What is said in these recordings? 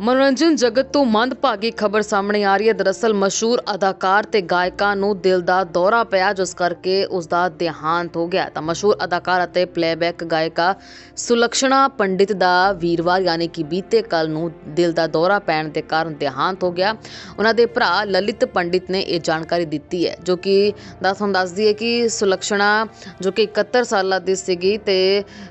ਮਨੋਰੰਜਨ ਜਗਤ ਤੋਂ ਮੰਦਭਾਗੀ ਖਬਰ ਸਾਹਮਣੇ ਆ ਰਹੀ ਹੈ। ਦਰਅਸਲ ਮਸ਼ਹੂਰ ਅਦਾਕਾਰ ਤੇ ਗਾਇਕਾ ਨੂੰ ਦਿਲ ਦਾ ਦੌਰਾ ਪਿਆ, ਜਿਸ ਕਰਕੇ ਉਸ ਦਾ ਦੇਹਾਂਤ ਹੋ ਗਿਆ। ਤਾਂ ਮਸ਼ਹੂਰ ਅਦਾਕਾਰ ਅਤੇ ਪਲੇਬੈਕ ਗਾਇਕਾ ਸੁਲਕਸ਼ਣਾ ਪੰਡਿਤ ਦਾ ਵੀਰਵਾਰ, ਯਾਨੀ ਕਿ ਬੀਤੇ ਕੱਲ ਨੂੰ ਦਿਲ ਦਾ ਦੌਰਾ ਪੈਣ ਦੇ ਕਾਰਨ ਦੇਹਾਂਤ ਹੋ ਗਿਆ। ਉਹਨਾਂ ਦੇ ਭਰਾ ਲਲਿਤ ਪੰਡਿਤ ਨੇ ਇਹ ਜਾਣਕਾਰੀ ਦਿੱਤੀ ਹੈ, ਜੋ ਕਿ ਦੱਸ ਤੁਹਾਨੂੰ ਦੱਸਦੀ ਹੈ ਕਿ ਸੁਲਕਸ਼ਣਾ, ਜੋ ਕਿ 71 ਸਾਲਾਂ ਦੀ ਸੀਗੀ ਤੇ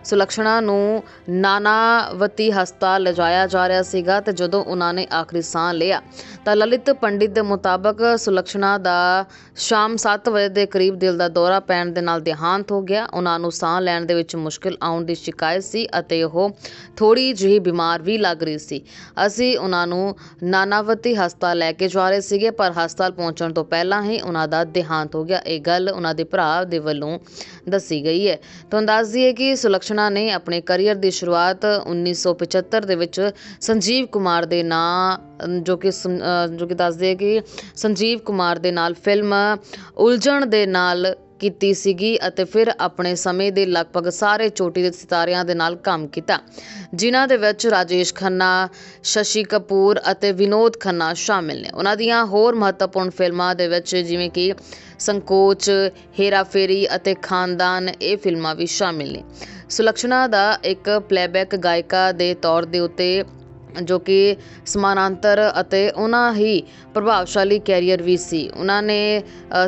ਸੁਲਕਸ਼ਣਾ ਨੂੰ ਨਾਨਾਵਤੀ ਹਸਪਤਾਲ ਲਿਜਾਇਆ ਜਾ ਰਿਹਾ ਸੀਗਾ ਤੇ ਜਦੋਂ ਉਹਨਾਂ ਨੇ ਆਖਰੀ ਸਾਹ ਲਿਆ, ਤਾਂ ਲਲਿਤ ਪੰਡਿਤ ਦੇ ਮੁਤਾਬਕ ਸੁਲਕਸ਼ਣਾ ਦਾ ਸ਼ਾਮ 7 ਵਜੇ ਦੇ ਕਰੀਬ ਦਿਲ ਦਾ ਦੌਰਾ ਪੈਣ ਦੇ ਨਾਲ ਦੇਹਾਂਤ ਹੋ ਗਿਆ। ਉਹਨਾਂ ਨੂੰ ਸਾਹ ਲੈਣ ਦੇ ਵਿੱਚ ਮੁਸ਼ਕਲ ਆਉਣ ਦੀ ਸ਼ਿਕਾਇਤ ਸੀ ਅਤੇ ਉਹ ਥੋੜੀ ਜਿਹੀ ਬਿਮਾਰ ਵੀ ਲੱਗ ਰਹੀ ਸੀ। ਅਸੀਂ ਉਹਨਾਂ ਨੂੰ ਨਾਨਾਵਤੀ ਹਸਪਤਾਲ ਲੈ ਕੇ ਜਾ ਰਹੇ ਸੀਗੇ, ਪਰ ਹਸਪਤਾਲ ਪਹੁੰਚਣ ਤੋਂ ਪਹਿਲਾਂ ਹੀ ਉਹਨਾਂ ਦਾ ਦੇਹਾਂਤ ਹੋ ਗਿਆ। ਇਹ ਗੱਲ ਉਹਨਾਂ ਦੇ ਭਰਾ ਦੇ ਵੱਲੋਂ ਦੱਸੀ ਗਈ ਹੈ। ਤੁਹਾਨੂੰ ਦੱਸ ਦਈਏ ਕਿ ਸੁਲਕਸ਼ਣਾ ਨੇ ਆਪਣੇ ਕੈਰੀਅਰ ਦੀ ਸ਼ੁਰੂਆਤ 1975 ਦੇ ਵਿੱਚ ਸੰਜੀਵ ਕੁਮਾਰ ਦੇ ਨਾਂ ਜੋ ਕਿ ਸੰ- ਜੋ ਕਿ ਦੱਸਦੇ ਕਿ ਸੰਜੀਵ ਕੁਮਾਰ ਦੇ ਨਾਲ ਫਿਲਮ ਉਲਝਣ ਦੇ ਨਾਲ ਕੀਤੀ ਸੀਗੀ ਅਤੇ ਫਿਰ ਆਪਣੇ ਸਮੇਂ ਦੇ ਲਗਭਗ ਸਾਰੇ ਚੋਟੀ ਦੇ ਸਿਤਾਰਿਆਂ ਦੇ ਨਾਲ ਕੰਮ ਕੀਤਾ। ਜਿਨ੍ਹਾਂ ਦੇ ਵਿੱਚ ਰਾਜੇਸ਼ ਖੰਨਾ, ਸ਼ਸ਼ੀ ਕਪੂਰ ਅਤੇ ਵਿਨੋਦ ਖੰਨਾ ਸ਼ਾਮਿਲ ਨੇ। ਉਹਨਾਂ ਦੀਆਂ ਹੋਰ ਮਹੱਤਵਪੂਰਨ ਫਿਲਮਾਂ ਦੇ ਵਿੱਚ ਜਿਵੇਂ ਕਿ ਸੰਕੋਚ, ਹੇਰਾ ਫੇਰੀ ਅਤੇ ਖਾਨਦਾਨ, ਇਹ ਫਿਲਮਾਂ ਵੀ ਸ਼ਾਮਿਲ ਨੇ। ਸੁਲਕਸ਼ਣਾ ਦਾ ਇੱਕ ਪਲੇਬੈਕ ਗਾਇਕਾ ਦੇ ਤੌਰ ਦੇ ਉੱਤੇ ਜੋ ਕਿ ਸਮਾਨਾਂਤਰ ਅਤੇ ਉਹਨਾਂ ਹੀ ਪ੍ਰਭਾਵਸ਼ਾਲੀ ਕੈਰੀਅਰ ਵੀ ਸੀ। ਉਹਨਾਂ ਨੇ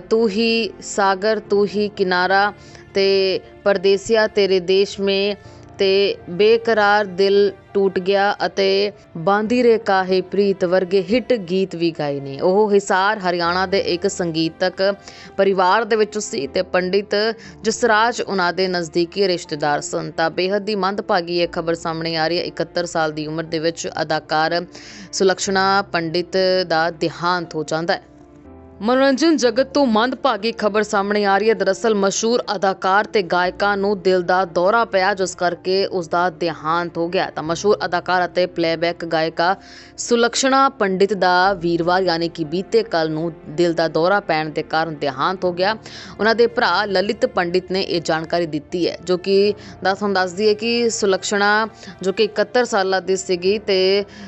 ਤੂੰ ਹੀ ਸਾਗਰ, ਤੂੰ ਹੀ ਕਿਨਾਰਾ ਅਤੇ ਪਰਦੇਸੀਆ ਤੇਰੇ ਦੇਸ਼ ਮੇ ਤੇ ਬੇਕਰਾਰ ਦਿਲ ਟੂਟ ਗਿਆ ਅਤੇ ਬਾਂਦੀ ਰੇ ਕਾਹੇ ਪ੍ਰੀਤ ਵਰਗੇ ਹਿੱਟ ਗੀਤ ਵੀ ਗਾਏ ਨੇ। ਉਹ ਹਿਸਾਰ ਹਰਿਆਣਾ ਦੇ ਇੱਕ ਸੰਗੀਤਕ ਪਰਿਵਾਰ ਦੇ ਵਿੱਚ ਸੀ ਤੇ ਪੰਡਿਤ ਜਸਰਾਜ ਉਹਨਾਂ ਦੇ ਨਜ਼ਦੀਕੀ ਰਿਸ਼ਤੇਦਾਰ ਸਨ। ਤਾਂ ਬੇਹੱਦ ਹੀ ਮੰਦਭਾਗੀ ਇਹ ਖਬਰ ਸਾਹਮਣੇ ਆ ਰਹੀ ਹੈ। 71 ਸਾਲ ਦੀ ਉਮਰ ਦੇ ਵਿੱਚ ਅਦਾਕਾਰ ਸੁਲਕਸ਼ਣਾ ਪੰਡਿਤ ਦਾ ਦੇਹਾਂਤ ਹੋ ਜਾਂਦਾ ਹੈ। ਮਨੋਰੰਜਨ ਜਗਤ ਤੋਂ ਮੰਦਭਾਗੀ ਖਬਰ ਸਾਹਮਣੇ ਆ ਰਹੀ ਹੈ। ਦਰਅਸਲ ਮਸ਼ਹੂਰ ਅਦਾਕਾਰ ਤੇ ਗਾਇਕਾ ਨੂੰ ਦਿਲ ਦਾ ਦੌਰਾ ਪਿਆ, ਜਿਸ ਕਰਕੇ ਉਸ ਦਾ ਦੇਹਾਂਤ ਹੋ ਗਿਆ। ਤਾਂ ਮਸ਼ਹੂਰ ਅਦਾਕਾਰ ਅਤੇ ਪਲੇਬੈਕ ਗਾਇਕਾ ਸੁਲਕਸ਼ਣਾ ਪੰਡਿਤ ਦਾ ਵੀਰਵਾਰ, ਯਾਨੀ ਕਿ ਬੀਤੇ ਕੱਲ ਨੂੰ ਦਿਲ ਦਾ ਦੌਰਾ ਪੈਣ ਦੇ ਕਾਰਨ ਦੇਹਾਂਤ ਹੋ ਗਿਆ। ਉਹਨਾਂ ਦੇ ਭਰਾ ਲਲਿਤ ਪੰਡਿਤ ਨੇ ਇਹ ਜਾਣਕਾਰੀ ਦਿੱਤੀ ਹੈ, ਜੋ ਕਿ ਦੱਸ ਤੁਹਾਨੂੰ ਦੱਸਦੀ ਹੈ ਕਿ ਸੁਲਕਸ਼ਣਾ, ਜੋ ਕਿ 71 ਸਾਲਾਂ ਦੀ ਸੀਗੀ ਤੇ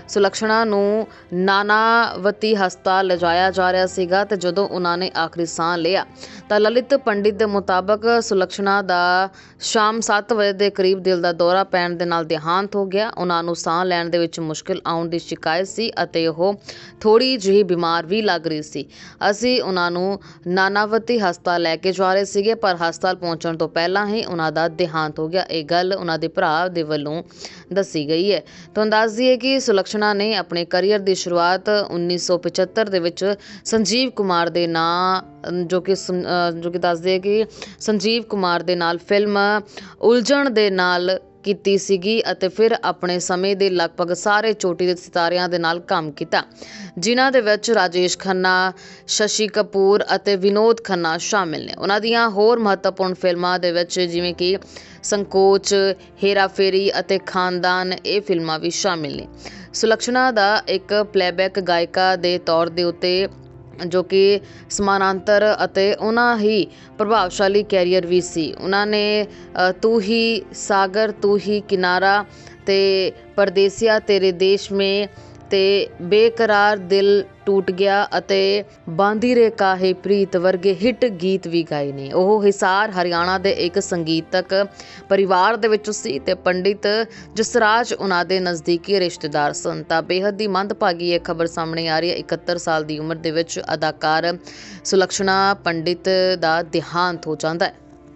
ਸੁਲਕਸ਼ਣਾ ਨੂੰ ਨਾਨਾਵਤੀ ਹਸਪਤਾਲ ਲਿਜਾਇਆ ਜਾ ਰਿਹਾ ਸੀਗਾ ਤੇ ਜਦੋਂ ਉਹਨਾਂ ਨੇ ਆਖਰੀ ਸਾਹ ਲਿਆ, ਤਾਂ ਲਲਿਤ ਪੰਡਿਤ ਦੇ ਮੁਤਾਬਕ ਸੁਲਕਸ਼ਣਾ ਦਾ ਸ਼ਾਮ 7 ਵਜੇ ਦੇ ਕਰੀਬ ਦਿਲ ਦਾ ਦੌਰਾ ਪੈਣ ਦੇ ਨਾਲ ਦੇਹਾਂਤ ਹੋ ਗਿਆ। ਉਹਨਾਂ ਨੂੰ ਸਾਹ ਲੈਣ ਦੇ ਵਿੱਚ ਮੁਸ਼ਕਲ ਆਉਣ ਦੀ ਸ਼ਿਕਾਇਤ ਸੀ ਅਤੇ ਉਹ ਥੋੜੀ ਜਿਹੀ ਬਿਮਾਰ ਵੀ ਲੱਗ ਰਹੀ ਸੀ। ਅਸੀਂ ਉਹਨਾਂ ਨੂੰ ਨਾਨਾਵਤੀ ਹਸਪਤਾਲ ਲੈ ਕੇ ਜਾ ਰਹੇ ਸੀਗੇ, ਪਰ ਹਸਪਤਾਲ ਪਹੁੰਚਣ ਤੋਂ ਪਹਿਲਾਂ ਹੀ ਉਹਨਾਂ ਦਾ ਦੇਹਾਂਤ ਹੋ ਗਿਆ। ਇਹ ਗੱਲ ਉਹਨਾਂ ਦੇ ਭਰਾ ਦੇ ਵੱਲੋਂ ਦੱਸੀ ਗਈ ਹੈ। ਤੁਹਾਨੂੰ ਦੱਸ ਦਈਏ ਕਿ ਸੁਲਕਸ਼ਣਾ ਨੇ ਆਪਣੇ ਕੈਰੀਅਰ ਦੀ ਸ਼ੁਰੂਆਤ 1975 ਦੇ ਵਿੱਚ ਸੰਜੀਵ ਕੁਮਾਰ ਦੇ ਨਾਂ ਜੋ ਕਿ ਸੰ- ਜੋ ਕਿ ਦੱਸਦੇ ਕਿ ਸੰਜੀਵ ਕੁਮਾਰ ਦੇ ਨਾਲ ਫਿਲਮ ਉਲਝਣ ਦੇ ਨਾਲ ਕੀਤੀ ਸੀਗੀ ਅਤੇ ਫਿਰ ਆਪਣੇ ਸਮੇਂ ਦੇ ਲਗਭਗ ਸਾਰੇ ਚੋਟੀ ਦੇ ਸਿਤਾਰਿਆਂ ਦੇ ਨਾਲ ਕੰਮ ਕੀਤਾ। ਜਿਨ੍ਹਾਂ ਦੇ ਵਿੱਚ ਰਾਜੇਸ਼ ਖੰਨਾ, ਸ਼ਸ਼ੀ ਕਪੂਰ ਅਤੇ ਵਿਨੋਦ ਖੰਨਾ ਸ਼ਾਮਿਲ ਨੇ। ਉਹਨਾਂ ਦੀਆਂ ਹੋਰ ਮਹੱਤਵਪੂਰਨ ਫਿਲਮਾਂ ਦੇ ਵਿੱਚ ਜਿਵੇਂ ਕਿ ਸੰਕੋਚ, ਹੇਰਾ ਫੇਰੀ ਅਤੇ ਖਾਨਦਾਨ, ਇਹ ਫਿਲਮਾਂ ਵੀ ਸ਼ਾਮਿਲ ਨੇ। ਸੁਲਕਸ਼ਣਾ ਦਾ ਇੱਕ ਪਲੇਬੈਕ ਗਾਇਕਾ ਦੇ ਤੌਰ ਦੇ ਉੱਤੇ ਜੋ ਕਿ ਸਮਾਨਾਂਤਰ ਅਤੇ ਉਹਨਾਂ ਹੀ ਪ੍ਰਭਾਵਸ਼ਾਲੀ ਕੈਰੀਅਰ ਵੀ ਸੀ। ਉਹਨਾਂ ਨੇ ਤੂੰ ਹੀ ਸਾਗਰ, ਤੂੰ ਹੀ ਕਿਨਾਰਾ ਅਤੇ ਪਰਦੇਸੀਆ ਤੇਰੇ ਦੇਸ਼ ਮੇ ਤੇ ਬੇਕਰਾਰ ਦਿਲ ਟੂਟ ਗਿਆ ਅਤੇ ਬਾਂਦੀ ਰੇ ਕਾਹੇ ਪ੍ਰੀਤ ਵਰਗੇ ਹਿੱਟ ਗੀਤ ਵੀ ਗਾਏ ਨੇ। ਉਹ ਹਿਸਾਰ ਹਰਿਆਣਾ ਦੇ ਇੱਕ ਸੰਗੀਤਕ ਪਰਿਵਾਰ ਦੇ ਵਿੱਚ ਸੀ ਤੇ ਪੰਡਿਤ ਜਸਰਾਜ ਉਹਨਾਂ ਦੇ ਨਜ਼ਦੀਕੀ ਰਿਸ਼ਤੇਦਾਰ ਸਨ। ਤਾਂ ਬੇਹੱਦ ਹੀ ਮੰਦਭਾਗੀ ਇਹ ਖਬਰ ਸਾਹਮਣੇ ਆ ਰਹੀ ਹੈ। 71 ਸਾਲ ਦੀ ਉਮਰ ਦੇ ਵਿੱਚ ਅਦਾਕਾਰ ਸੁਲਕਸ਼ਣਾ ਪੰਡਿਤ ਦਾ ਦੇਹਾਂਤ ਹੋ ਜਾਂਦਾ ਹੈ।